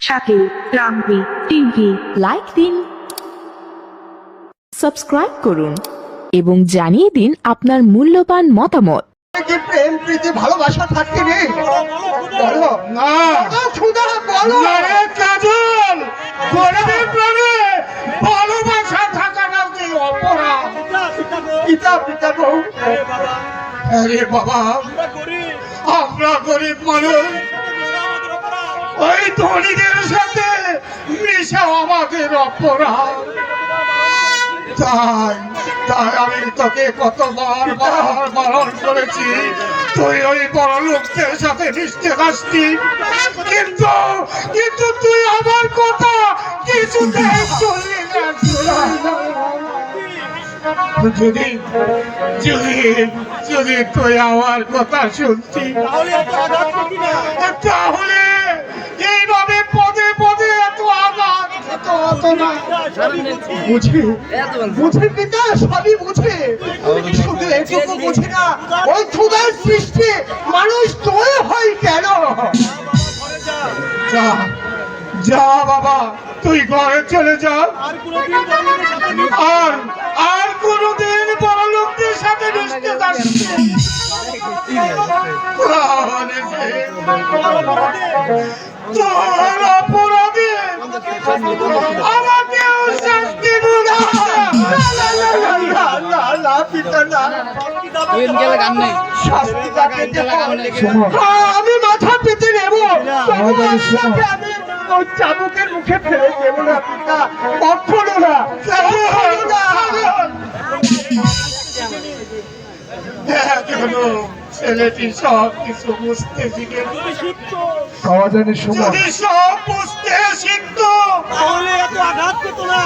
সাথে রামবি TV like দিন সাবস্ক্রাইব করুন এবং জানিয়ে দিন আপনার মূল্যবান মতামত। কি প্রেম প্রীতি ভালোবাসা থাকতে নেই। বলো। না। বলো, বলো নারে কাজল গরিবের প্রাণে ভালোবাসা থাকাটা কি অপরাধ? পিতা পিতা বউ আরে বাবা। আমরা গরিব মানুষ। ওই ধনীদের সাথে মিশা আমাদের অপরাধ তাই তাই আমি তোকে কতবার বার বারণ করেছি। তুই ওই বড় লোকদের সাথে মিশতে আসতি। কিন্তু কিন্তু তুই আমার কথা কিছুতে যদি যদি যদি তুই আমার কথা শুনতি তাহলে এইভাবে পদে পদে এত আঘাত এত না বুঝি? বুঝি? পিতা সবই বুঝে শুধু এটুকু বুঝি না ওই সৃষ্টি মানুষ তোয় হয় কেন? যা যা বাবা তুই ঘরে চলে যা। আর কোনোদিন সাথে মিশতে যাচ্ছি তোর অপরাধে আমাকেও শাস্তি আমি মাথা পেতে নেব। চাবুকের মুখে ফেলে দেব না কখনো না। এখনও ছেলেটি সব বুঝতে শিখে সমাধানের সময়। সব বুঝতে শিখতো তাহলে এত আঘাত পেত না।